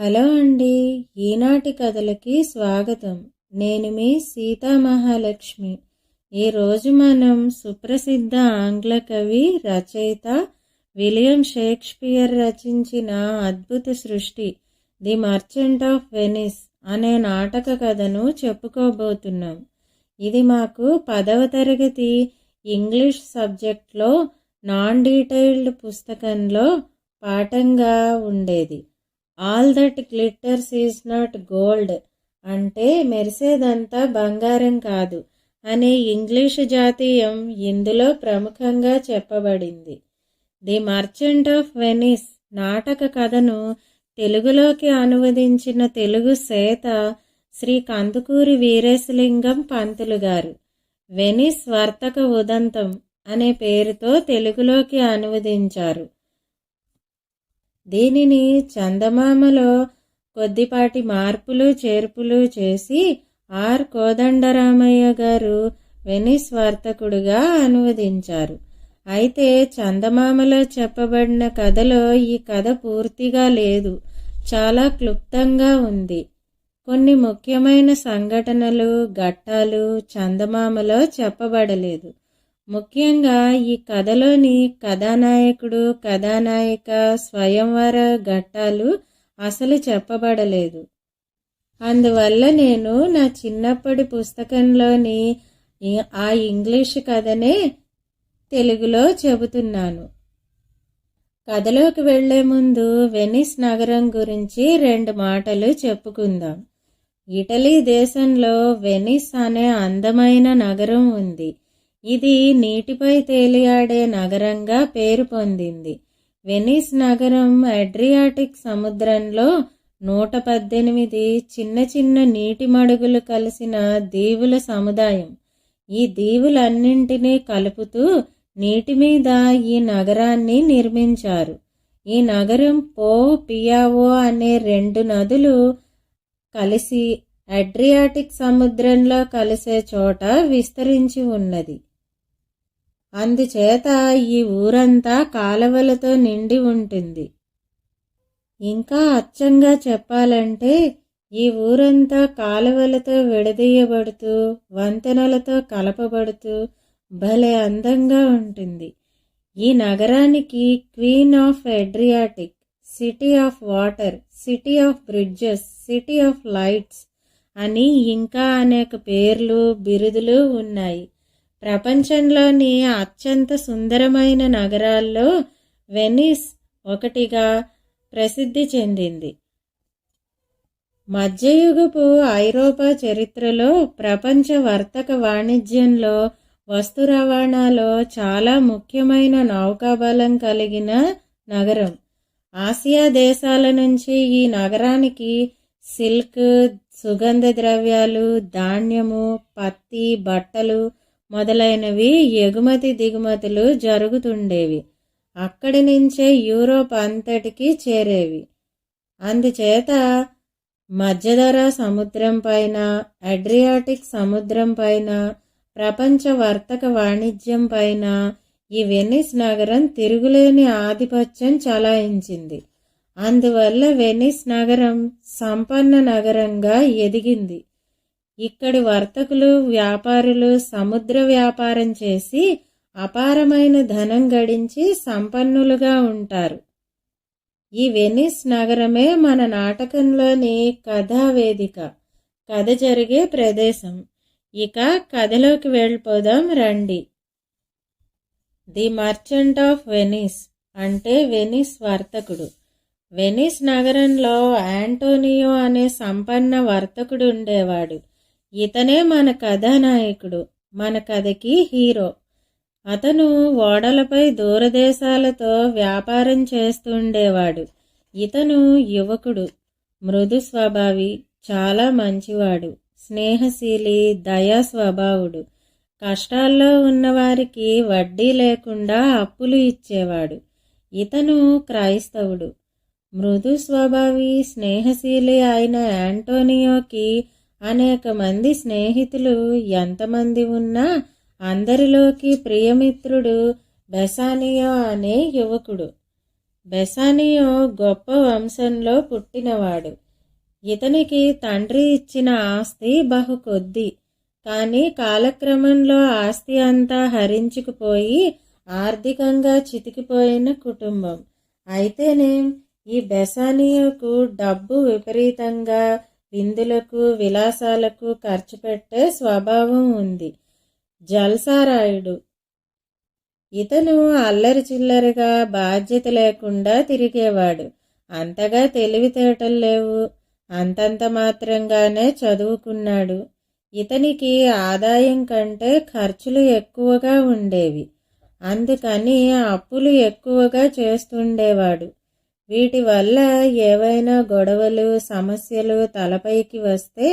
Hello అండి. ఈనాటి కథలకి స్వాగతం. నేను మీ సీతామహాలక్ష్మి ఈరోజు మనం సుప్రసిద్ధ ఆంగ్ల కవి రచయిత విలియం షేక్స్పియర్ రచించిన అద్భుత సృష్టి ది మర్చెంట్ ఆఫ్ వెనిస్ అనే నాటక కథను చెప్పుకోబోతున్నాం. ఇది మాకు పదవ తరగతి ఇంగ్లీష్ సబ్జెక్ట్లో నాన్ డీటెయిల్డ్ పుస్తకంలో పాఠంగా ఉండేది. All that glitters is not gold అంటే మెరిసేదంతా బంగారం కాదు అనే ఇంగ్లీషు జాతీయం ఇందులో ప్రముఖంగా చెప్పబడింది. ది మర్చెంట్ ఆఫ్ వెనిస్ నాటక కథను తెలుగులోకి అనువదించిన తెలుగు సేత శ్రీ కందుకూరి వీరేశలింగం పంతులు గారు. వెనిస్ వర్తక ఉదంతం అనే పేరుతో తెలుగులోకి అనువదించారు. దీనిని చందమామలో కొద్దిపాటి మార్పులు చేర్పులు చేసి ఆర్. కోదండరామయ్య గారు వెనిస్ వర్తకుడుగా అనువదించారు. అయితే చందమామలో చెప్పబడిన కథలో ఈ కథ పూర్తిగా లేదు. చాలా క్లుప్తంగా ఉంది. కొన్ని ముఖ్యమైన సంఘటనలు ఘట్టాలు చందమామలో చెప్పబడలేదు. ముఖ్యంగా ఈ కథలోని కథానాయకుడు కథానాయిక స్వయంవర ఘట్టాలు అసలు చెప్పబడలేదు. అందువల్ల నేను నా చిన్నప్పటి పుస్తకంలోని ఆ ఇంగ్లీష్ కథనే తెలుగులో చెబుతున్నాను. కథలోకి వెళ్ళే ముందు వెనిస్ నగరం గురించి రెండు మాటలు చెప్పుకుందాం. ఇటలీ దేశంలో వెనిస్ అనే అందమైన నగరం ఉంది. ఇది నీటిపై తేలియాడే నగరంగా పేరు పొందింది. వెనిస్ నగరం అడ్రియాటిక్ సముద్రంలో నూట పద్దెనిమిది చిన్న చిన్న నీటి మడుగులు కలిసిన దీవుల సముదాయం. ఈ దీవులన్నింటినీ కలుపుతూ నీటి మీద ఈ నగరాన్ని నిర్మించారు. ఈ నగరం పో పియావో అనే రెండు నదులు కలిసి అడ్రియాటిక్ సముద్రంలో కలిసే చోట విస్తరించి ఉన్నది. అందుచేత ఈ ఊరంతా కాలవలతో నిండి ఉంటుంది. ఇంకా అచ్చంగా చెప్పాలంటే ఈ ఊరంతా కాలువలతో విడదీయబడుతూ వంతెనలతో కలపబడుతూ భలే అందంగా ఉంటుంది. ఈ నగరానికి queen of Adriatic city of water city of bridges city of lights అని ఇంకా అనేక పేర్లు బిరుదులు ఉన్నాయి. ప్రపంచంలోని అత్యంత సుందరమైన నగరాల్లో వెనిస్ ఒకటిగా ప్రసిద్ధి చెందింది. మధ్యయుగపు ఐరోపా చరిత్రలో ప్రపంచ వర్తక వాణిజ్యంలో వస్తు రవాణాలో చాలా ముఖ్యమైన నౌకాబలం కలిగిన నగరం. ఆసియా దేశాల నుంచి ఈ నగరానికి సిల్క్ సుగంధ ద్రవ్యాలు ధాన్యము పత్తి బట్టలు మొదలైనవి ఎగుమతి దిగుమతులు జరుగుతుండేవి. అక్కడి నుంచే యూరోప్ అంతటికి చేరేవి. అందుచేత మధ్యధరా సముద్రం పైన అడ్రియాటిక్ సముద్రం పైన ప్రపంచ వర్తక వాణిజ్యం పైన ఈ వెనిస్ నగరం తిరుగులేని ఆధిపత్యం చలాయించింది. అందువల్ల వెనిస్ నగరం సంపన్న నగరంగా ఎదిగింది. ఇక్కడి వర్తకులు వ్యాపారులు సముద్ర వ్యాపారం చేసి అపారమైన ధనం గడించి సంపన్నులుగా ఉంటారు. ఈ వెనిస్ నగరమే మన నాటకంలోని కథావేదిక. కథ జరిగే ప్రదేశం. ఇక కథలోకి వెళ్ళిపోదాం రండి. ది మర్చెంట్ ఆఫ్ వెనిస్ అంటే వెనిస్ వర్తకుడు. వెనిస్ నగరంలో యాంటోనియో అనే సంపన్న వర్తకుడు ఉండేవాడు. ఇతనే మన కథానాయకుడు మన కథకి హీరో. అతను ఓడలపై దూరదేశాలతో వ్యాపారం చేస్తుండేవాడు. ఇతను యువకుడు మృదు స్వభావి చాలా మంచివాడు స్నేహశీలి దయా స్వభావుడు. కష్టాల్లో ఉన్నవారికి వడ్డీ లేకుండా అప్పులు ఇచ్చేవాడు. ఇతను క్రైస్తవుడు. మృదు స్వభావి స్నేహశీలి అయిన యాంటోనియోకి అనేక మంది స్నేహితులు ఎంతమంది ఉన్నా అందరిలోకి ప్రియమిత్రుడు బెసానియో అనే యువకుడు. బెసానియో గొప్ప వంశంలో పుట్టినవాడు. ఇతనికి తండ్రి ఇచ్చిన ఆస్తి బహు కొద్ది కానీ కాలక్రమంలో ఆస్తి అంతా హరించుకుపోయి ఆర్థికంగా చితికిపోయిన కుటుంబం. అయితేనేం? ఈ బెసానియోకు డబ్బు విపరీతంగా విందులకు విలాసాలకు ఖర్చు పెట్టే స్వభావం ఉంది. జల్సారాయుడు. ఇతను అల్లరి చిల్లరిగా బాధ్యత లేకుండా తిరిగేవాడు. అంతగా తెలివితేటలు లేవు. అంతంత మాత్రంగానే చదువుకున్నాడు. ఇతనికి ఆదాయం కంటే ఖర్చులు ఎక్కువగా ఉండేవి. అందుకని అప్పులు ఎక్కువగా చేస్తుండేవాడు. వీటి వల్ల ఏవైనా గొడవలు సమస్యలు తలపైకి వస్తే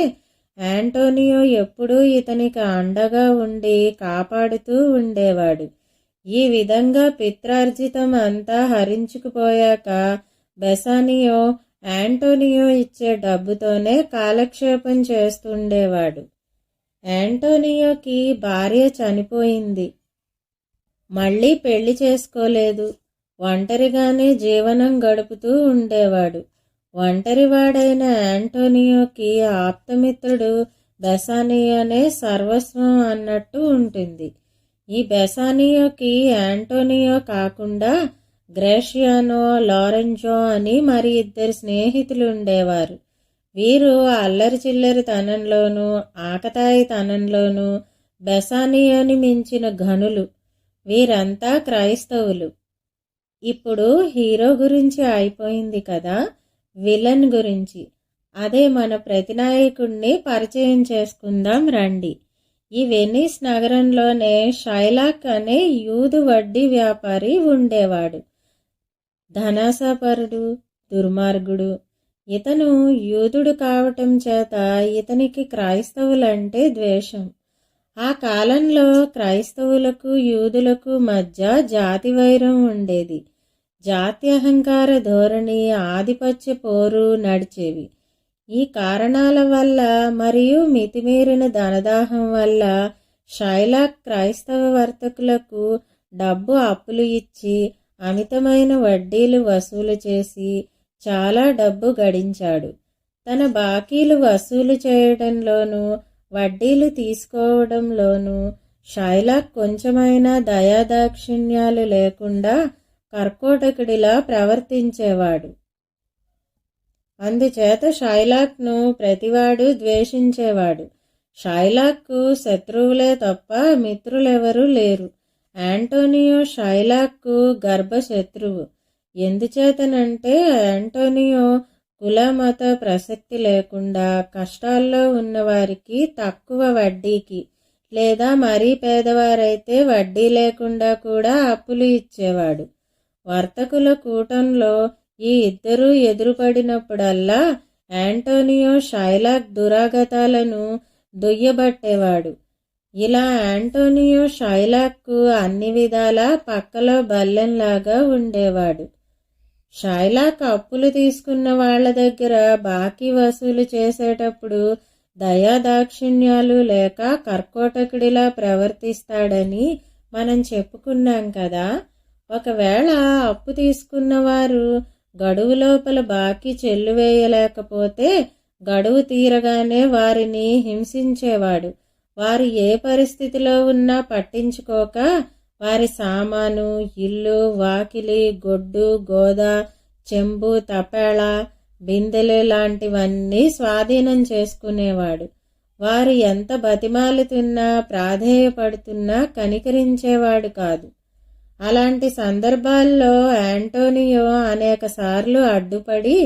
యాంటోనియో ఎప్పుడూ ఇతనికి అండగా ఉండి కాపాడుతూ ఉండేవాడు. ఈ విధంగా పిత్రార్జితం అంతా హరించుకుపోయాక బెసానియో యాంటోనియో ఇచ్చే డబ్బుతోనే కాలక్షేపం చేస్తుండేవాడు. యాంటోనియోకి భార్య చనిపోయింది. మళ్ళీ పెళ్ళి చేసుకోలేదు. ఒంటరిగానే జీవనం గడుపుతూ ఉండేవాడు. ఒంటరివాడైన యాంటోనియోకి ఆప్తమిత్రుడు బెసానియోనే సర్వస్వం అన్నట్టు ఉంటుంది. ఈ బెసానియోకి యాంటోనియో కాకుండా గ్రేషియానో లారెంజో అని మరి ఇద్దరు స్నేహితులు ఉండేవారు వీరు అల్లరి చిల్లరి తనంలోనూ ఆకతాయి తనంలోనూ బెసానియోని మించిన ఘనులు. వీరంతా క్రైస్తవులు. ఇప్పుడు హీరో గురించి అయిపోయింది కదా విలన్ గురించి. అదే మన ప్రతినాయకుడిని పరిచయం చేసుకుందాం రండి. ఈ వెనీస్ నగరంలోనే షైలాక్ అనే యూదు వడ్డీ వ్యాపారి ఉండేవాడు. ధనాసాపరుడు దుర్మార్గుడు. ఇతను యూదుడు కావటం చేత ఇతనికి క్రైస్తవులంటే ద్వేషం. ఆ కాలంలో క్రైస్తవులకు యూదులకు మధ్య జాతి వైరం ఉండేది. జాత్యహంకార ధోరణి ఆధిపత్య పోరు నడిచేవి. ఈ కారణాల వల్ల మరియు మితిమీరిన ధనదాహం వల్ల షైలాక్ క్రైస్తవ వర్తకులకు డబ్బు అప్పులు ఇచ్చి అమితమైన వడ్డీలు వసూలు చేసి చాలా డబ్బు గడించాడు. తన బాకీలు వసూలు చేయడంలోనూ వడ్డీలు తీసుకోవడంలోనూ షైలాక్ కొంచెమైనా దయాదాక్షిణ్యాలు లేకుండా కర్కోటకుడిలా ప్రవర్తించేవాడు. అందుచేత షైలాక్ను ప్రతివాడు ద్వేషించేవాడు. షైలాక్కు శత్రువులే తప్ప మిత్రులెవరూ లేరు. యాంటోనియో షైలాక్కు గర్భశత్రువు. ఎందుచేతనంటే యాంటోనియో కుల మత ప్రసక్తి లేకుండా కష్టాల్లో ఉన్నవారికి తక్కువ వడ్డీకి లేదా మరీ పేదవారైతే వడ్డీ లేకుండా కూడా అప్పులు ఇచ్చేవాడు. వర్తకుల కూటంలో ఈ ఇద్దరూ ఎదురుపడినప్పుడల్లా యాంటోనియో షైలాక్ దురాగతాలను దుయ్యబట్టేవాడు. ఇలా యాంటోనియో షైలాక్కు అన్ని విధాలా పక్కలో బల్లెంలాగా ఉండేవాడు. షైలాక్ అప్పులు తీసుకున్న వాళ్ళ దగ్గర బాకీ వసూలు చేసేటప్పుడు దయాదాక్షిణ్యాలు లేక కర్కోటకుడిలా ప్రవర్తిస్తాడని మనం చెప్పుకున్నాం కదా. ఒకవేళ అప్పు తీసుకున్న వారు గడువు లోపల బాకీ చెల్లువేయలేకపోతే గడువు తీరగానే వారిని హింసించేవాడు. వారు ఏ పరిస్థితిలో ఉన్నా పట్టించుకోక వారి సామాను ఇల్లు వాకిలి గొడ్డు గోద చెంబు తపేళ బిందెలు లాంటివన్నీ స్వాధీనం చేసుకునేవాడు. వారు ఎంత బతిమాలుతున్నా ప్రాధేయపడుతున్నా కనికరించేవాడు కాదు. అలాంటి సందర్భాల్లో యాంటోనియో అనేక సార్లు అడ్డుపడి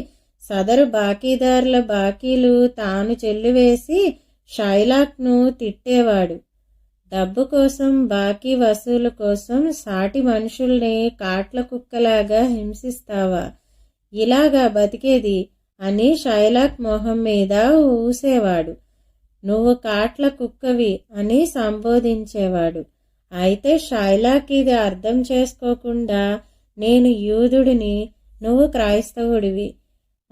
సదరు బాకీదారుల బాకీలు తాను చెల్లివేసి షైలాక్ను తిట్టేవాడు. డబ్బు కోసం బాకీ వసూలు కోసం సాటి మనుషుల్ని కాట్ల కుక్కలాగా హింసిస్తావా? ఇలాగా బతికేది అని షైలాక్ మొహం మీద ఊసేవాడు. నువ్వు కాట్ల కుక్కవి అని సంబోధించేవాడు. అయితే షైలాక్ ఇది అర్థం చేసుకోకుండా నేను యూదుడిని నువ్వు క్రైస్తవుడివి.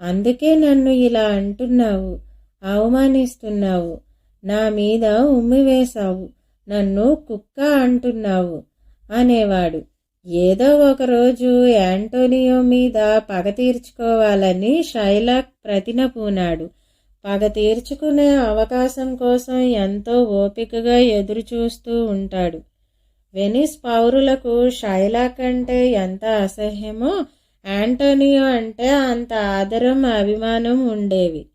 అందుకే నన్ను ఇలా అంటున్నావు అవమానిస్తున్నావు. నా మీద ఉమ్మివేశావు నన్ను కుక్క అంటున్నావు అనేవాడు. ఏదో ఒకరోజు యాంటోనియో మీద పగ తీర్చుకోవాలని షైలాక్ ప్రతిన పూనాడు. పగ తీర్చుకునే అవకాశం కోసం ఎంతో ఓపికగా ఎదురు చూస్తూ ఉంటాడు. వెనిస్ పౌరులకు షైలా కంటే ఎంత అసహ్యమో యాంటోనియో అంటే అంత ఆదరం అభిమానం ఉండేవి.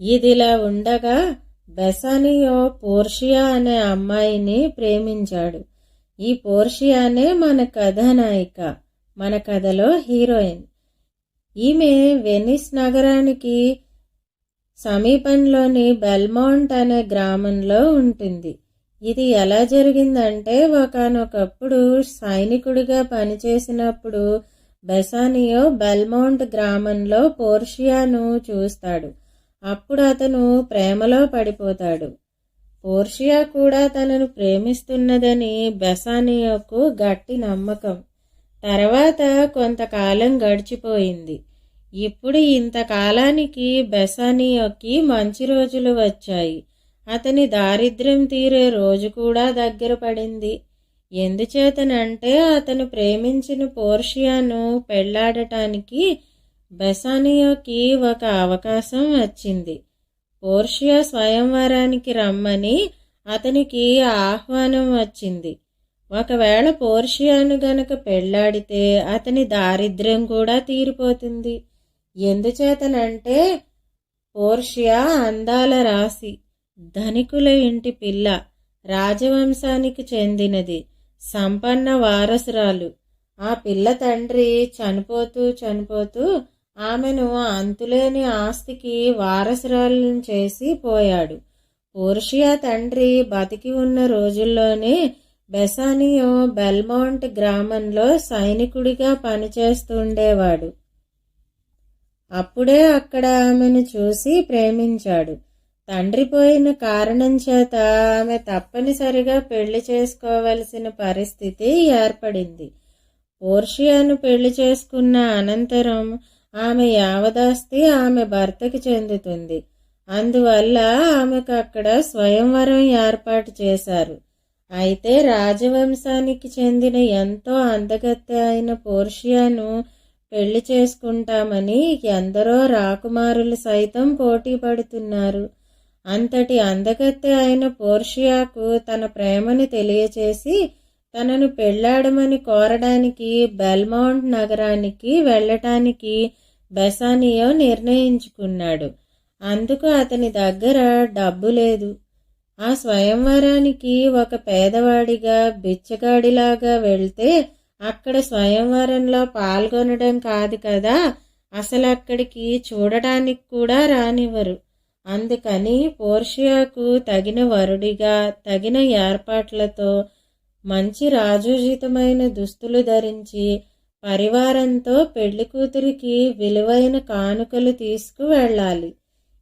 ఇదిలా ఉండగా బెసానియో పోర్షియా అనే అమ్మాయిని ప్రేమించాడు. ఈ పోర్షియానే మన కథానాయిక మన కథలో హీరోయిన్. ఈమె వెనిస్ నగరానికి సమీపంలోని బెల్మౌంట్ అనే గ్రామంలో ఉంటుంది. ఇది ఎలా జరిగిందంటే ఒకనొకప్పుడు సైనికుడిగా పనిచేసినప్పుడు బెసానియో బెల్మౌంట్ గ్రామంలో పోర్షియాను చూస్తాడు. అప్పుడు అతను ప్రేమలో పడిపోతాడు. పోర్షియా కూడా తనను ప్రేమిస్తున్నదని బెసానియోకు గట్టి నమ్మకం. తర్వాత కొంతకాలం గడిచిపోయింది. ఇప్పుడు ఇంతకాలానికి బెసానియోకి మంచి రోజులు వచ్చాయి. అతని దారిద్ర్యం తీరే రోజు కూడా దగ్గర పడింది. ఎందుచేతనంటే అతను ప్రేమించిన పోర్షియాను పెళ్ళాడటానికి బెసానియోకి ఒక అవకాశం వచ్చింది. పోర్షియా స్వయంవరానికి రమ్మని అతనికి ఆహ్వానం వచ్చింది. ఒకవేళ పోర్షియాను గనక పెళ్ళాడితే అతని దారిద్ర్యం కూడా తీరిపోతుంది. ఎందుచేతనంటే పోర్షియా అందాల రాశి. ధనికుల ఇంటి పిల్ల రాజవంశానికి చెందినది సంపన్న వారసురాలు. ఆ పిల్ల తండ్రి చనిపోతూ చనిపోతూ ఆమెను అంతులేని ఆస్తికి వారసురాలను చేసి పోయాడు. పోర్షియా తండ్రి బతికి ఉన్న రోజుల్లోనే బెసానియో బెల్మౌంట్ గ్రామంలో సైనికుడిగా పనిచేస్తుండేవాడు. అప్పుడే అక్కడ ఆమెను చూసి ప్రేమించాడు. తండ్రి పోయిన కారణం చేత ఆమె తప్పనిసరిగా పెళ్ళి చేసుకోవలసిన పరిస్థితి ఏర్పడింది. పోర్షియాను పెళ్ళి చేసుకున్న అనంతరం ఆమె యావదాస్తి ఆమె భర్తకి చెందుతుంది. అందువల్ల ఆమెకు అక్కడ స్వయంవరం ఏర్పాటు చేశారు. అయితే రాజవంశానికి చెందిన ఎంతో అందగత్తె అయిన పోర్షియాను పెళ్ళి చేసుకుంటామని ఎందరో రాకుమారులు సైతం పోటీ పడుతున్నారు అంతటి అందగత్తె అయిన పోర్షియాకు తన ప్రేమను తెలియచేసి తనను పెళ్ళాడమని కోరడానికి బెల్మౌంట్ నగరానికి వెళ్ళటానికి బెసానియో నిర్ణయించుకున్నాడు. అందుకు అతని దగ్గర డబ్బు లేదు. ఆ స్వయంవరానికి ఒక పేదవాడిగా బిచ్చగాడిలాగా వెళ్తే అక్కడ స్వయంవరంలో పాల్గొనడం కాదు కదా అసలు అక్కడికి చూడటానికి కూడా రానివ్వరు. అందుకని పోర్షియాకు తగిన వరుడిగా తగిన ఏర్పాట్లతో మంచి రాజోచితమైన దుస్తులు ధరించి పరివారంతో పెళ్ళి కూతురికి విలువైన కానుకలు తీసుకువెళ్ళాలి.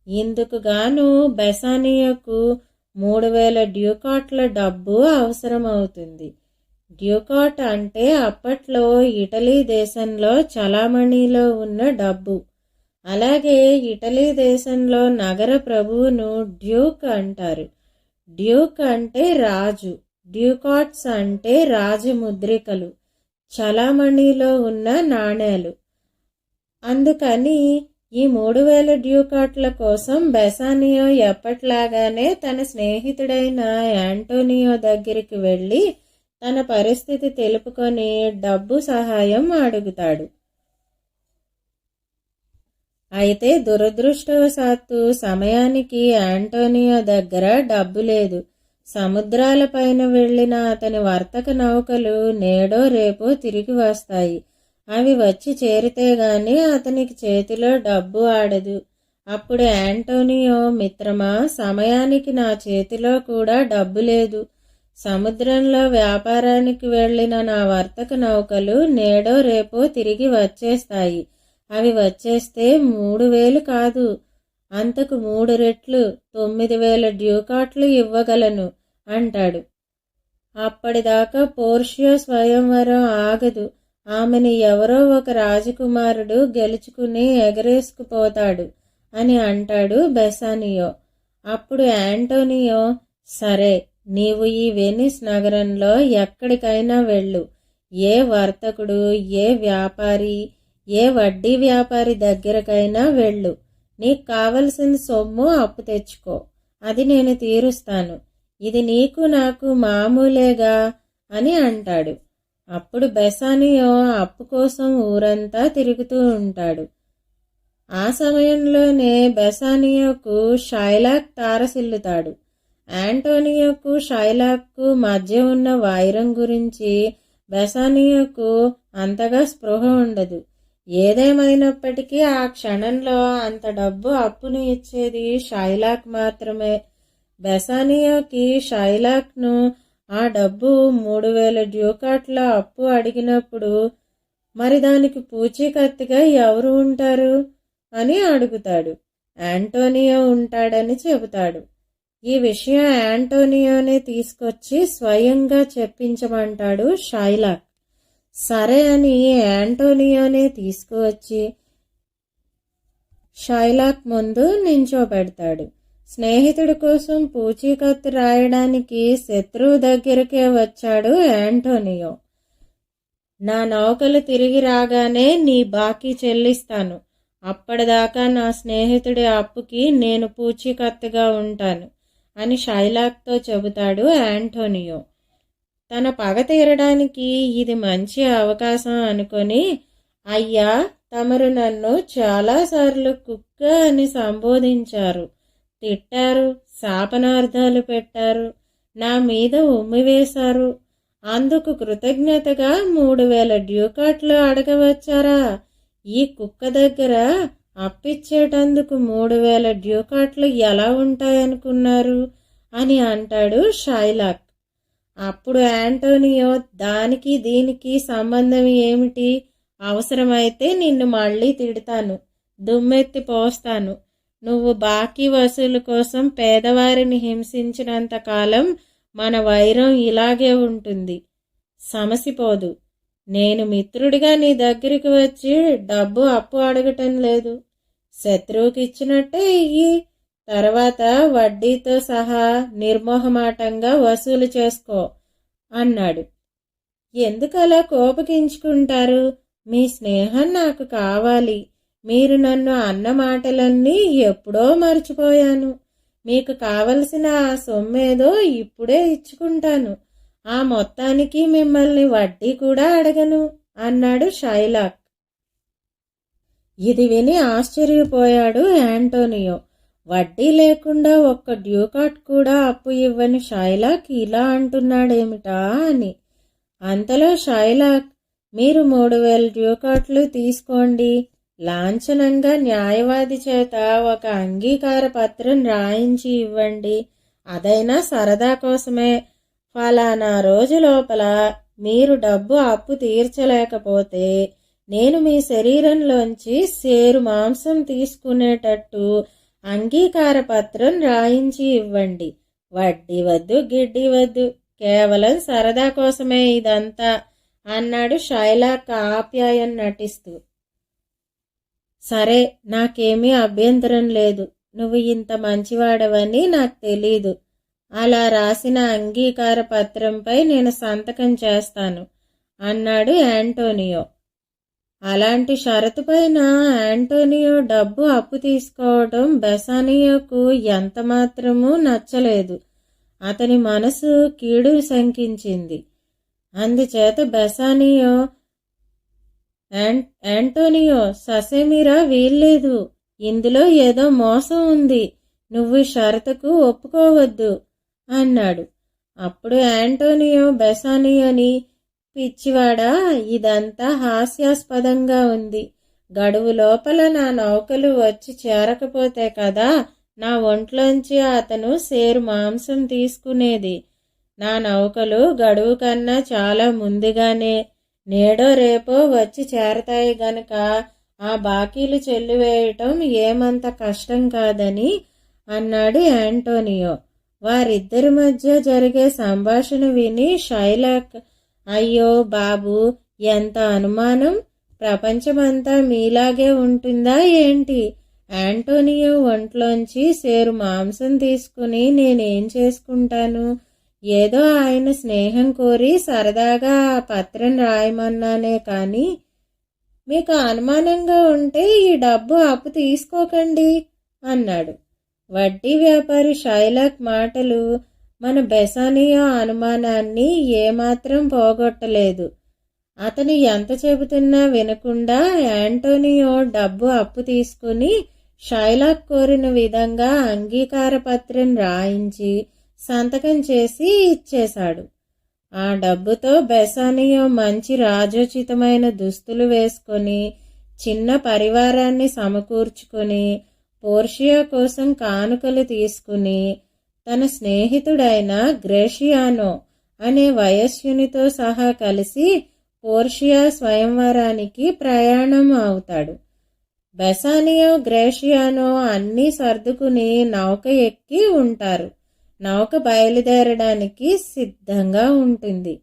ఇందుకుగాను ఇందుకు గాను బెసానియాకు మూడు వేల డ్యూకాట్ల డబ్బు అవసరమవుతుంది. డ్యూకాట్ అంటే అప్పట్లో ఇటలీ దేశంలో చలామణిలో ఉన్న డబ్బు. అలాగే ఇటలీ దేశంలో నగర ప్రభువును డ్యూక్ అంటారు. డ్యూక్ అంటే రాజు డ్యూకాట్స్ అంటే రాజముద్రికలు చలామణిలో ఉన్న నాణేలు. అందుకని ఈ మూడు వేల డ్యూకాట్ల కోసం బెసానియో ఎప్పట్లాగానే తన స్నేహితుడైన యాంటోనియో దగ్గరికి వెళ్ళి తన పరిస్థితి తెలుపుకొని డబ్బు సహాయం అడుగుతాడు. అయితే దురదృష్టవశాత్తు సమయానికి యాంటోనియో దగ్గర డబ్బు లేదు. సముద్రాలపైన వెళ్ళిన అతని వర్తక నౌకలు నేడో రేపో తిరిగి వస్తాయి. అవి వచ్చి చేరితే గాని అతనికి చేతిలో డబ్బు ఆడదు. అప్పుడు యాంటోనియో మిత్రమా సమయానికి నా చేతిలో కూడా డబ్బు లేదు. సముద్రంలో వ్యాపారానికి వెళ్ళిన నా వర్తక నౌకలు నేడో రేపో తిరిగి వచ్చేస్తాయి. అవి వచ్చేస్తే మూడు వేలు కాదు. అంతకు మూడు రెట్లు తొమ్మిది వేల డ్యూకాట్లు ఇవ్వగలను అంటాడు. అప్పటిదాకా పోర్షియో స్వయంవరం ఆగదు. ఆమెను ఎవరో ఒక రాజకుమారుడు గెలుచుకుని ఎగరేసుకుపోతాడు అని అంటాడు బెసానియో. అప్పుడు యాంటోనియో సరే నీవు ఈ వెనిస్ నగరంలో ఎక్కడికైనా వెళ్ళు. ఏ వర్తకుడు ఏ వ్యాపారి ఏ వడ్డీ వ్యాపారి దగ్గరకైనా వెళ్ళు. నీకు కావలసిన సొమ్ము అప్పు తెచ్చుకో. అది నేను తీరుస్తాను. ఇది నీకు నాకు మామూలేగా అని అంటాడు. అప్పుడు బెసానియో అప్పు కోసం ఊరంతా తిరుగుతూ ఉంటాడు. ఆ సమయంలోనే బెసానియోకు షైలాక్ తారసిల్లుతాడు యాంటోనియోకు షైలాక్కు మధ్య ఉన్న వైరం గురించి బెసానియోకు అంతగా స్పృహ ఉండదు. ఏదేమైనప్పటికీ ఆ క్షణంలో అంత డబ్బు అప్పును ఇచ్చేది షైలాక్ మాత్రమే. బెసానియోకి షైలాక్ను ఆ డబ్బు మూడు వేల డ్యూకాట్ల అప్పు అడిగినప్పుడు మరి దానికి పూచీకత్తుగా ఎవరు ఉంటారు? అని అడుగుతాడు. యాంటోనియో ఉంటాడని చెబుతాడు. ఈ విషయం యాంటోనియోనే తీసుకొచ్చి స్వయంగా చెప్పించమంటాడు షైలాక్. సరే అని యాంటోనియోనే తీసుకువచ్చి షైలాక్ ముందు నించోబెడతాడు. స్నేహితుడి కోసం పూచీకత్తు రాయడానికి శత్రువు దగ్గరికే వచ్చాడు యాంటోనియో నా నౌకలు తిరిగి రాగానే నీ బాకీ చెల్లిస్తాను. అప్పటిదాకా నా స్నేహితుడి అప్పుకి నేను పూచీకత్తుగా ఉంటాను అని షైలాక్తో చెబుతాడు యాంటోనియో తన పగ తీరడానికి ఇది మంచి అవకాశం అనుకొని అయ్యా తమరు నన్ను చాలాసార్లు కుక్క అని సంబోధించారు. తిట్టారు శాపనార్థాలు పెట్టారు నా మీద ఉమ్మివేశారు అందుకు కృతజ్ఞతగా మూడు వేల డ్యూకాట్లు అడగవచ్చారా? ఈ కుక్క దగ్గర అప్పిచ్చేటందుకు మూడు వేల డ్యూకాట్లు ఎలా ఉంటాయనుకున్నారు? అని అంటాడు షైలాక్. అప్పుడు యాంటోనియో దానికి దీనికి సంబంధం ఏమిటి? అవసరమైతే నిన్ను మళ్ళీ తిడతాను. దుమ్మెత్తి పోస్తాను నువ్వు బాకీ వసూలు కోసం పేదవారిని హింసించినంత కాలం మన వైరం ఇలాగే ఉంటుంది. సమసిపోదు. నేను మిత్రుడిగా నీ దగ్గరికి వచ్చి డబ్బు అప్పు అడగటం లేదు. శత్రువుకి ఇచ్చినట్టే ఇయ్యి తర్వాత వడ్డీతో సహా నిర్మోహమాటంగా వసూలు చేసుకో అన్నాడు. ఎందుకలా కోపగించుకుంటారు? మీ స్నేహం నాకు కావాలి. మీరు నన్ను అన్న మాటలన్నీ ఎప్పుడో మర్చిపోయాను. మీకు కావలసిన ఆ సొమ్మేదో ఇప్పుడే ఇచ్చుకుంటాను. ఆ మొత్తానికి మిమ్మల్ని వడ్డీ కూడా అడగను అన్నాడు షైలాక్. ఇది విని ఆశ్చర్యపోయాడు యాంటోనియో వడ్డీ లేకుండా ఒక్క డ్యూకాట్ కూడా అప్పు ఇవ్వని షైలాక్ ఇలా అంటున్నాడేమిటా అని. అంతలో షైలాక్ మీరు మూడు వేల డ్యూకాట్లు తీసుకోండి. లాంఛనంగా న్యాయవాది చేత ఒక అంగీకార పత్రం రాయించి ఇవ్వండి. అదైనా సరదా కోసమే. ఫలానా రోజు లోపల మీరు డబ్బు అప్పు తీర్చలేకపోతే నేను మీ శరీరంలోంచి సేరు మాంసం తీసుకునేటట్టు అంగీకార పత్రం రాయించి ఇవ్వండి. వడ్డీ వద్దు గిడ్డి వద్దు కేవలం సరదా కోసమే ఇదంతా అన్నాడు షైలాక్ ఆప్యాయం నటిస్తూ. సరే నాకేమీ అభ్యంతరం లేదు. నువ్వు ఇంత మంచివాడవని నాకు తెలీదు. అలా రాసిన అంగీకార పత్రంపై నేను సంతకం చేస్తాను అన్నాడు యాంటోనియో. అలాంటి షరతు పైన యాంటోనియో డబ్బు అప్పు తీసుకోవడం బెసానియోకు ఎంత మాత్రమూ నచ్చలేదు. అతని మనసు కీడు శంకించింది. అందుచేత బెసానియో యాంటోనియో ససేమిరా వీల్లేదు. ఇందులో ఏదో మోసం ఉంది. నువ్వు షరతుకు ఒప్పుకోవద్దు అన్నాడు. అప్పుడు యాంటోనియో బెసానియోని పిచ్చివాడా ఇదంతా హాస్యాస్పదంగా ఉంది. గడువు లోపల నా నౌకలు వచ్చి చేరకపోతే కదా నా ఒంట్లోంచి అతను సేరు మాంసం తీసుకునేది. నా నౌకలు గడువు కన్నా చాలా ముందుగానే నేడో రేపో వచ్చి చేరతాయి గనక ఆ బాకీలు చెల్లివేయటం ఏమంత కష్టం కాదని అన్నాడు యాంటోనియో. వారిద్దరి మధ్య జరిగే సంభాషణ విని షైలాక్ అయ్యో బాబు ఎంత అనుమానం? ప్రపంచమంతా మీలాగే ఉంటుందా ఏంటి? యాంటోనియో ఒంట్లోంచి సేరు మాంసం తీసుకుని నేనేం చేసుకుంటాను? ఏదో ఆయన స్నేహం కోరి సరదాగా ఆ పత్రం రాయమన్నానే కానీ మీకు అనుమానంగా ఉంటే ఈ డబ్బు అప్పు తీసుకోకండి అన్నాడు. వడ్డీ వ్యాపారి షైలాక్ మాటలు మన బెసానియో అనుమానాన్ని ఏమాత్రం పోగొట్టలేదు. అతను ఎంత చెబుతున్నా వినకుండా యాంటోనియో డబ్బు అప్పు తీసుకుని షైలాక్ కోరిన విధంగా అంగీకార పత్రం రాయించి సంతకం చేసి ఇచ్చేశాడు. ఆ డబ్బుతో బెసానియో మంచి రాజోచితమైన దుస్తులు వేసుకొని చిన్న పరివారాన్ని సమకూర్చుకొని పోర్షియా కోసం కానుకలు తీసుకుని తన స్నేహితుడైన గ్రేషియానో అనే వయస్సునితో సహా కలిసి పోర్షియా స్వయంవరానికి ప్రయాణం అవుతాడు. బెసానియో గ్రేషియానో అన్నీ సర్దుకుని నౌక ఎక్కి ఉంటారు. నౌక బయలుదేరడానికి సిద్ధంగా ఉంటుంది.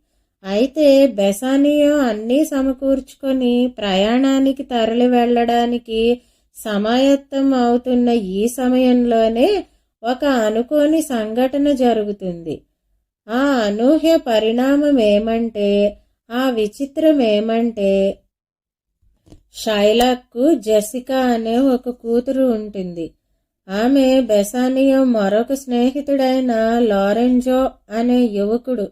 అయితే బెసానియో అన్నీ సమకూర్చుకొని ప్రయాణానికి తరలి వెళ్ళడానికి సమాయత్తం అవుతున్న ఈ సమయంలోనే ఒక అనుకోని సంఘటన జరుగుతుంది. ఆ అనూహ్య పరిణామం ఏమంటే ఆ విచిత్రం ఏమంటే షైలాక్కు జెసికా అనే ఒక కూతురు ఉంటుంది. ఆమె బెసానియో మరొక స్నేహితుడైన లారెంజో అనే యువకుడు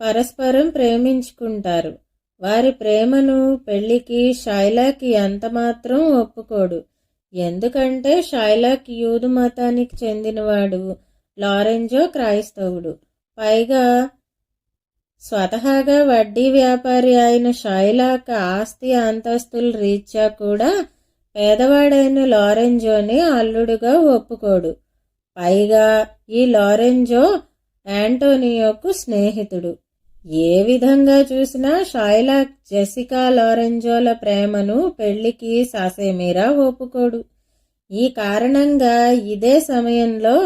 పరస్పరం ప్రేమించుకుంటారు. వారి ప్రేమను పెళ్ళికి షైలాకి ఎంతమాత్రం ఒప్పుకోడు. ఎందుకంటే షైలాక్ యూదు మతానికి చెందినవాడు లారెంజో క్రైస్తవుడు. పైగా స్వతహాగా వడ్డీ వ్యాపారి అయిన షైలాక్ ఆస్తి అంతస్తుల రీత్యా కూడా పేదవాడైన లారెంజోని అల్లుడుగా ఒప్పుకోడు. పైగా ఈ లారెంజో యాంటోనియోకు స్నేహితుడు. ఏ విధంగా చూసినా షైలాక్ జెసికా లారెంజోల ప్రేమను పెళ్ళికి సాసేమీరా ఒప్పుకోడు. ఈ కారణంగా ఇదే సమయంలో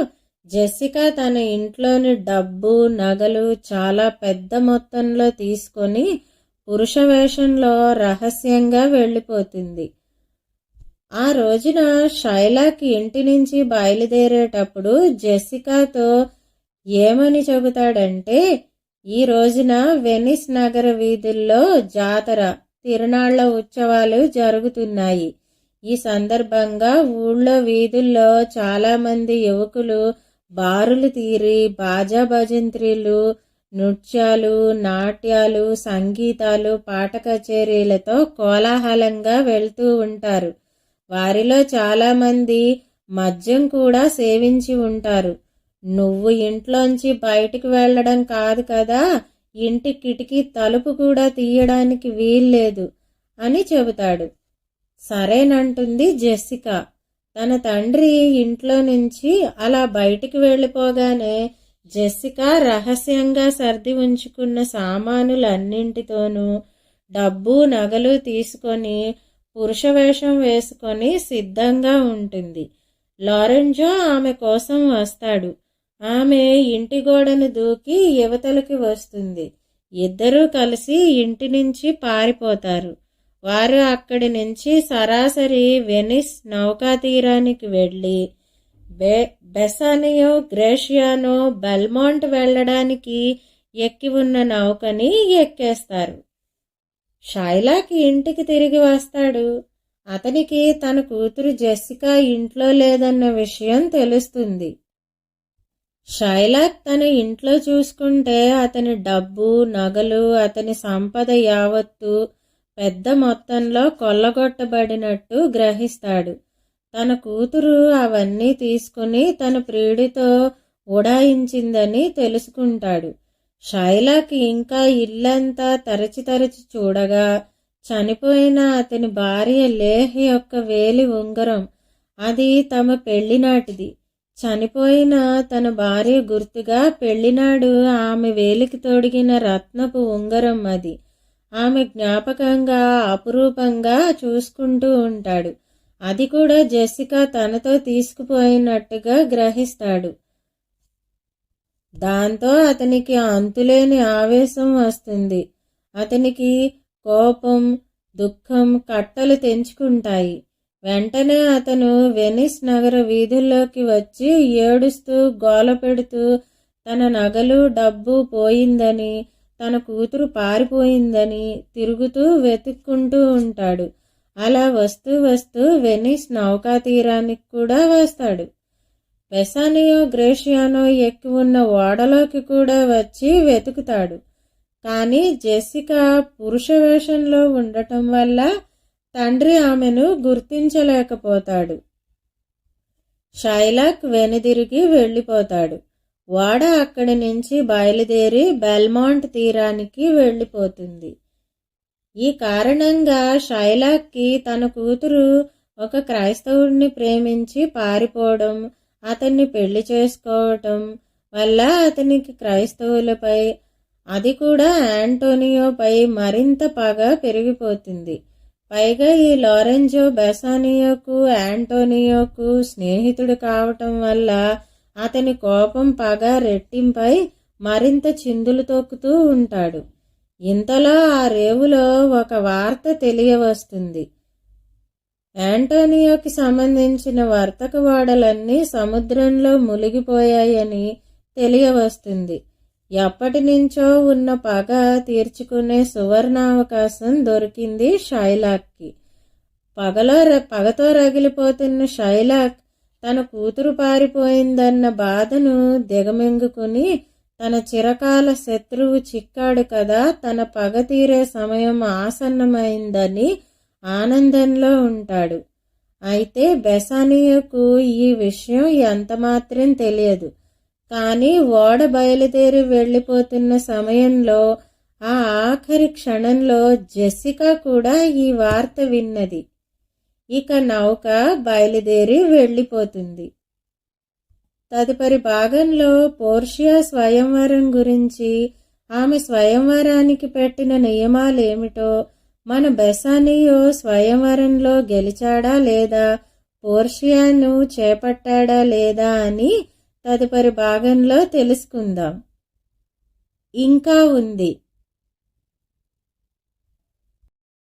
జెసికా తన ఇంట్లోని డబ్బు నగలు చాలా పెద్ద మొత్తంలో తీసుకొని పురుష వేషంలో రహస్యంగా వెళ్ళిపోతుంది. ఆ రోజున షైలాక్ ఇంటి నుంచి బయలుదేరేటప్పుడు జెసికాతో ఏమని చెబుతాడంటే ఈ రోజున వెనిస్ నగర వీధుల్లో జాతర తిరునాళ్ళ ఉత్సవాలు జరుగుతున్నాయి. ఈ సందర్భంగా ఊళ్ళో వీధుల్లో చాలామంది యువకులు బారులు తీరి బాజా భజంత్రీలు నృత్యాలు నాట్యాలు సంగీతాలు పాట కచేరీలతో కోలాహలంగా వెళ్తూ ఉంటారు. వారిలో చాలామంది మద్యం కూడా సేవించి ఉంటారు. నువ్వు ఇంట్లోంచి బయటికి వెళ్ళడం కాదు కదా. ఇంటి కిటికీ తలుపు కూడా తీయడానికి వీల్లేదు అని చెబుతాడు. సరేనంటుంది జెస్సికా. తన తండ్రి ఇంట్లో నుంచి అలా బయటికి వెళ్ళిపోగానే జెస్సికా రహస్యంగా సర్ది ఉంచుకున్న సామానులన్నింటితోనూ డబ్బు నగలు తీసుకొని పురుష వేషం వేసుకొని సిద్ధంగా ఉంటుంది. లారెంజో ఆమె కోసం వస్తాడు. ఆమె ఇంటి గోడను దూకి యువతలకి వస్తుంది. ఇద్దరూ కలిసి ఇంటి నుంచి పారిపోతారు. వారు అక్కడి నుంచి సరాసరి వెనిస్ నౌకా తీరానికి వెళ్ళి బె బెసానియో గ్రేషియానో బెల్మాంట్ వెళ్ళడానికి ఎక్కి ఉన్న నౌకని ఎక్కేస్తారు. షైలాకి ఇంటికి తిరిగి వస్తాడు. అతనికి తన కూతురు జెస్సికా ఇంట్లో లేదన్న విషయం తెలుస్తుంది. షైలాక్ తన ఇంట్లో చూసుకుంటే అతని డబ్బు నగలు అతని సంపద యావత్తు పెద్ద మొత్తంలో కొల్లగొట్టబడినట్టు గ్రహిస్తాడు. తన కూతురు అవన్నీ తీసుకుని తన ప్రియుడితో ఉడాయించిందని తెలుసుకుంటాడు. షైలాక్ ఇంకా ఇల్లంతా తరచి తరచి చూడగా చనిపోయిన అతని భార్య లేహ్ యొక్క వేలి ఉంగరం అది తమ పెళ్ళినాటిది చనిపోయిన తన భార్య గుర్తుగా పెళ్ళినాడు. ఆమె వేలికి తొడిగిన రత్నపు ఉంగరం అది. ఆమె జ్ఞాపకంగా అపురూపంగా చూసుకుంటూ ఉంటాడు. అది కూడా జెసికా తనతో తీసుకుపోయినట్టుగా గ్రహిస్తాడు. దాంతో అతనికి అంతులేని ఆవేశం వస్తుంది. అతనికి కోపం దుఃఖం కట్టలు తెంచుకుంటాయి. వెంటనే అతను వెనిస్ నగర వీధుల్లోకి వచ్చి ఏడుస్తూ గోల పెడుతూ తన నగలు డబ్బు పోయిందని తన కూతురు పారిపోయిందని తిరుగుతూ వెతుక్కుంటూ ఉంటాడు. అలా వస్తూ వస్తూ వెనిస్ నౌకా తీరానికి కూడా వస్తాడు. బెసానియో గ్రేషియానో ఎక్కి ఉన్న ఓడలోకి కూడా వచ్చి వెతుకుతాడు. కానీ జెసికా పురుష వేషంలో ఉండటం వల్ల తండ్రి ఆమెను గుర్తించలేకపోతాడు. షైలాక్ వెనుదిరిగి వెళ్ళిపోతాడు. ఓడ అక్కడి నుంచి బయలుదేరి బెల్మాంట్ తీరానికి వెళ్ళిపోతుంది. ఈ కారణంగా షైలాక్కి తన కూతురు ఒక క్రైస్తవుడిని ప్రేమించి పారిపోవడం అతన్ని పెళ్ళి చేసుకోవటం వల్ల అతనికి క్రైస్తవులపై అది కూడా యాంటోనియోపై మరింత పగ పెరిగిపోతుంది. పైగా ఈ లారెంజో బెసానియోకు యాంటోనియోకు స్నేహితుడు కావటం వల్ల అతని కోపం పగ రెట్టింపై మరింత చిందులు తొక్కుతూ ఉంటాడు. ఇంతలో ఆ రేవులో ఒక వార్త తెలియవస్తుంది. యాంటోనియోకి సంబంధించిన వర్తక ఓడలన్నీ సముద్రంలో మునిగిపోయాయని తెలియవస్తుంది. ఎప్పటి నుంచో ఉన్న పగ తీర్చుకునే సువర్ణావకాశం దొరికింది షైలాక్కి. పగలో పగతో రగిలిపోతున్న షైలాక్ తన కూతురు పారిపోయిందన్న బాధను దిగమింగుకుని తన చిరకాల శత్రువు చిక్కాడు కదా తన పగ తీరే సమయం ఆసన్నమైందని ఆనందంలో ఉంటాడు. అయితే బెసానియకు ఈ విషయం ఎంత మాత్రం తెలియదు. కానీ ఓడ బయలుదేరి వెళ్ళిపోతున్న సమయంలో ఆ ఆఖరి క్షణంలో జెసికా కూడా ఈ వార్త విన్నది. ఇక నౌక బయలుదేరి వెళ్ళిపోతుంది. తదుపరి భాగంలో పోర్షియా స్వయంవరం గురించి ఆమె స్వయంవరానికి పెట్టిన నియమాలేమిటో మన బెసానియో స్వయంవరంలో గెలిచాడా లేదా పోర్షియాను చేపట్టాడా లేదా అని తదుపరి భాగంలో తెలుసుకుందాం. ఇంకా ఉంది.